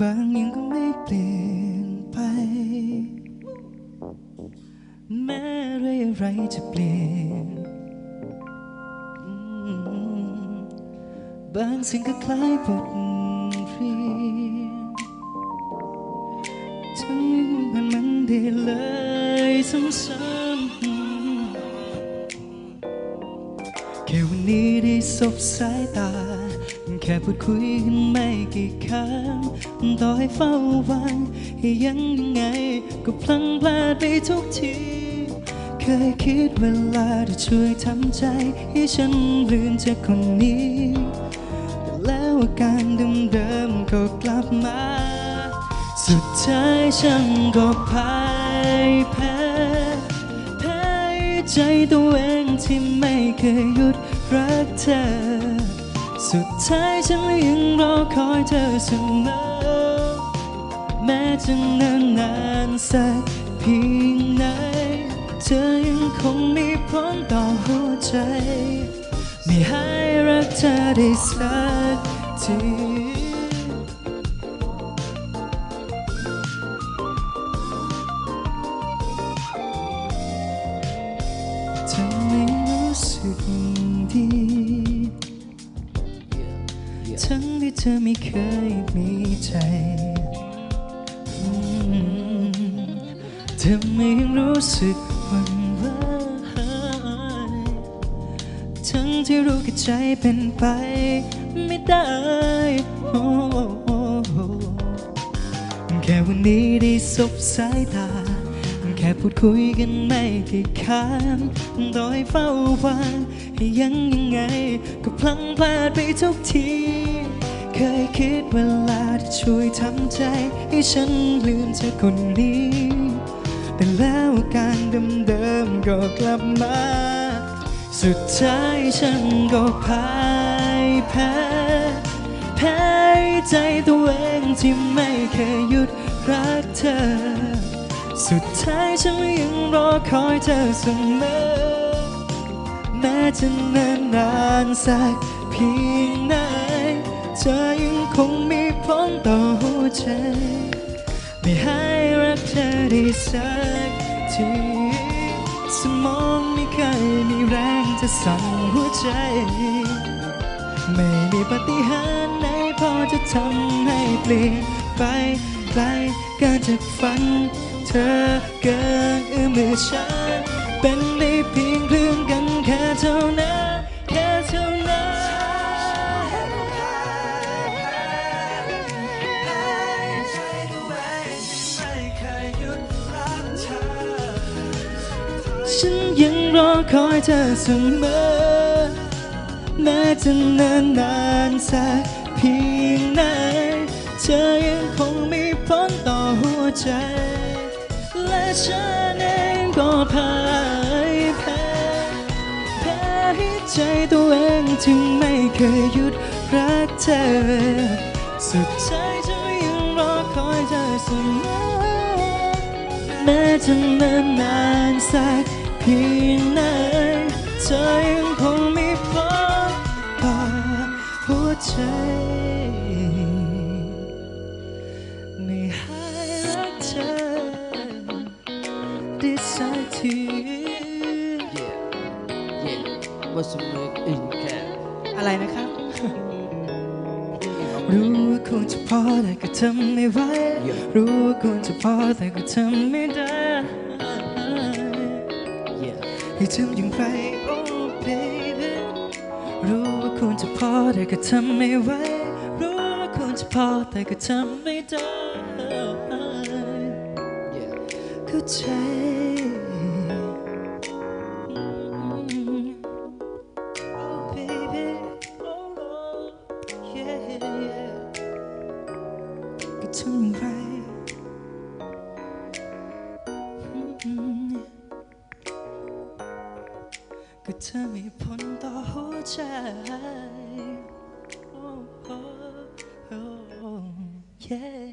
บางอย่างก็ไม่เปลี่ยนไป แม้อะไรอะไรจะเปลี่ยน บางสิ่งก็คล้ายบทเรียนทั้งมันมันได้เลยซ้ำๆแค่วันนี้ได้สบสายตา ค่พูดคุยกันไม่กี่คำต่อให้เฝ้าวันให้ยังยังไง ก็พลังพลาดไปทุกที เคยคิดเวลาจะช่วยทำใจ ให้ฉันลืมเธอคนนี้ แต่แล้วอาการเดิมๆก็กลับมา สุดท้ายฉันก็พ่ายแพ้แพ้ใจตัวเองที่ไม่เคยหยุดรักเธอ สุดท้ายฉันยังรอคอยเธอเสมอ แม้จะนานนานสักเพียงไหน เธอยังคงมีผลต่อหัวใจ ไม่ให้รักเธอได้สักที ที่เธอไม่เคยมีใจเธอไม่รู้สึกหวั่นไหวทั้งที่รู้กับใจเป็นไปไม่ได้โอ้แค่วันนี้ได้สบสายตา แค่พูดคุยกันไม่กี่คำต่อให้เฝ้าฟังให้ยังยังไง ก็พลังพลาดไปทุกที เคยคิดเวลาที่ช่วยทำใจ ให้ฉันลืมเธอคนนี้ แต่แล้วการเดิมๆก็กลับมา สุดท้ายฉันก็พ่ายแพ้แพ้ใจตัวเองที่ไม่เคยหยุดรักเธอ สุดท้ายฉันยังรอคอยเธอเสมอ แม้จะนานนานสักเพียงไหน ธอยังคงมีผลต่อหัวใจ ไม่ให้รักเธอได้สักทีสมองไม่เคยมีแรงจะสั่นหัวใจ ไม่มีปฏิหารไหนพอจะทำให้เปลี่ยนไปไกลเกินจากฝัน เธอเกินเอื้อมมือฉัน เป็นได้เพียงเรื่องกันแค่เท่านั้นแค่เท่านั้น ฉันยังรอคอยเธอเสมอ แม้จะนานนานสักเพียงไหนเธอยังคงมีผลต่อหัวใจ และฉันเองก็พ่ายแพ้แพ้ให้ใจตัวเองที่ไม่เคยหยุดรักเธอ สุดท้ายฉันยังรอคอยเธอเสมอแม้จะนานนานสัก พียงไหนเธอยังคงมีพลังต่อหัวใจ ไม่ให้รักเธอได้สักที Yeah, what's the make in cap? อะไรนะครับรู้ว่าควรจะพอแต่ก็ทำไม่ไหวรู้ว่าควรจะพอแต่ก็ทำไม่ได้ Yeah, ให้ทำอย่างไร oh baby รู้ว่าควรจะพอแต่ก็ทำไม่ไหวรู้ว่าควรจะพอแต่ก็ทำไม่ได้เข้าใจก็ทำอย่างไร ก็เธอมีผลต่อหัวใจ Oh, oh, oh, yeah